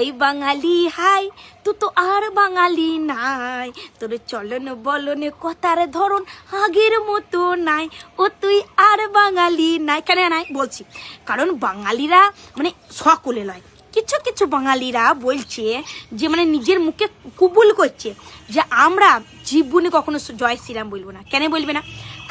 এই বাঙালি হাই তু তো আর বাঙালি নাই। তোর চলন বলনে কথার ধরন আগের মতো নাই। ও তুই আর বাঙালি নাই। কেন নাই বলছি, কারণ বাঙালিরা মানে সকলে নয় কিছু কিছু বাঙালিরা বলছে যে মানে নিজের মুখে কুবুল করছে যে আমরা জীবনে কখনো জয় শ্রীরাম বলব না। কেন বলবে না?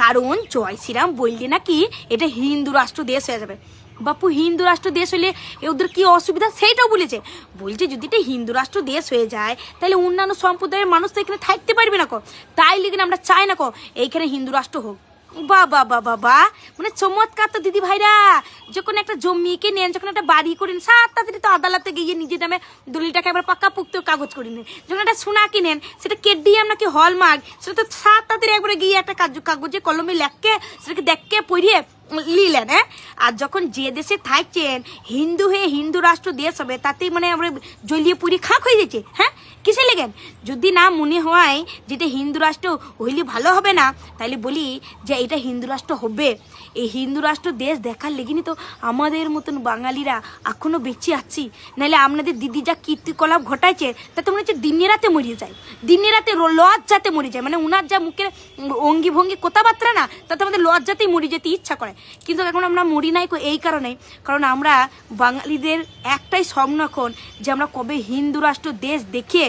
কারণ জয় শ্রীরাম বললে নাকি এটা হিন্দু রাষ্ট্র দেশ হয়ে যাবে। বাপু, হিন্দু রাষ্ট্র দেশ হলে ওদের কি অসুবিধা? সেইটাও বলেছে। বলছে, যদি এটা হিন্দু রাষ্ট্র দেশ হয়ে যায়, তাহলে অন্যান্য সম্প্রদায়ের মানুষ তো এখানে থাকতে পারবে না কো। তাই লেগে আমরা চাই না কো, এইখানে হিন্দু রাষ্ট্র হোক। বা বা বা বা বা মানে চমৎকার তো দিদি ভাইরা। যখন একটা জমিকে নেন, যখন একটা বাড়ি করেন সাত তাড়াতাড়ি তো আদালতে গিয়ে নিজের নামে দলিলটাকে একবার পাক্কা পুক্ত কাগজ করে নেন। যখন একটা সোনা কিনেন সেটা কেডিএম নাকি হলমার্ক, সেটা তো সাত তাড়াতাড়ি একবারে গিয়ে একটা কাজ- কাগজে, কলমে লেখকে, সেটাকে দেখকে, পড়িয়ে লিলেন হ্যাঁ? আর যখন যে দেশে থাকছেন হিন্দু হয়ে হিন্দু রাষ্ট্র দেশ হবে তাতেই মানে আমরা জ্বলিয়ে পুরি খাক হয়ে যাচ্ছে হ্যাঁ? কিসে লেগেন যদি না মনে হয় যেটা হিন্দু রাষ্ট্র, হইলে ভালো হবে না। তাহলে বলি যে এটা হিন্দু রাষ্ট্র হবে। এই হিন্দু রাষ্ট্র দেশ দেখার লেগিনি তো আমাদের মতন বাঙালিরা এখনও বেঁচে আছি। নাহলে আপনাদের দিদি যা কীর্তিকলাপ ঘটাইছে, তাতে মনে হচ্ছে দিনে রাতে মরিয়ে যায়। দিনে রাতে লজ্জাতে মরে যায়। মানে উনার যা মুখের অঙ্গি ভঙ্গি কথাবার্তা না, তাতে আমাদের লজ্জাতেই মরে যেতে ইচ্ছা করে। কিন্তু এখন আমরা মরি নাই এই কারণে। কারণ আমরা বাঙালিদের একটাই স্বপ্ন এখন যে আমরা কবে হিন্দু রাষ্ট্র দেশ দেখে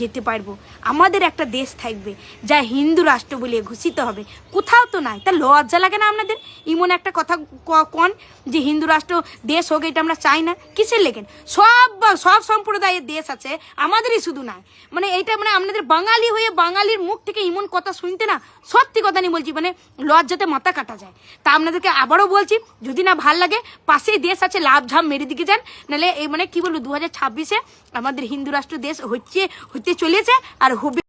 যেতে পারব। আমাদের একটা দেশ থাকবে, যা হিন্দু রাষ্ট্র বলে ঘোষিত হবে। কোথাও তো নাই। তা লজ্জা লাগে না আপনাদের? এমন একটা কথা কন যে হিন্দু রাষ্ট্র দেশ হোক, এটা আমরা চাই না। কিসের লেখেন সব সব সম্প্রদায়ের দেশ আছে, আমাদেরই শুধু না মানে এটা মানে আপনাদের বাঙালি হয়ে বাঙালির মুখ থেকে এমন কথা শুনতে না, সত্যি কথা নিয়ে বলছি মানে লজ্জাতে মাথা কাটা যায়। তা আপনাদেরকে আবারও বলছি, যদি না ভালো লাগে, পাশেই দেশ আছে লাভ ঝাম মেরে দিকে যান। নাহলে এই মানে কি বলব দু হাজার ছাব্বিশে আমাদের হিন্দু রাষ্ট্র দেশ হচ্ছে চলেছে আর হবে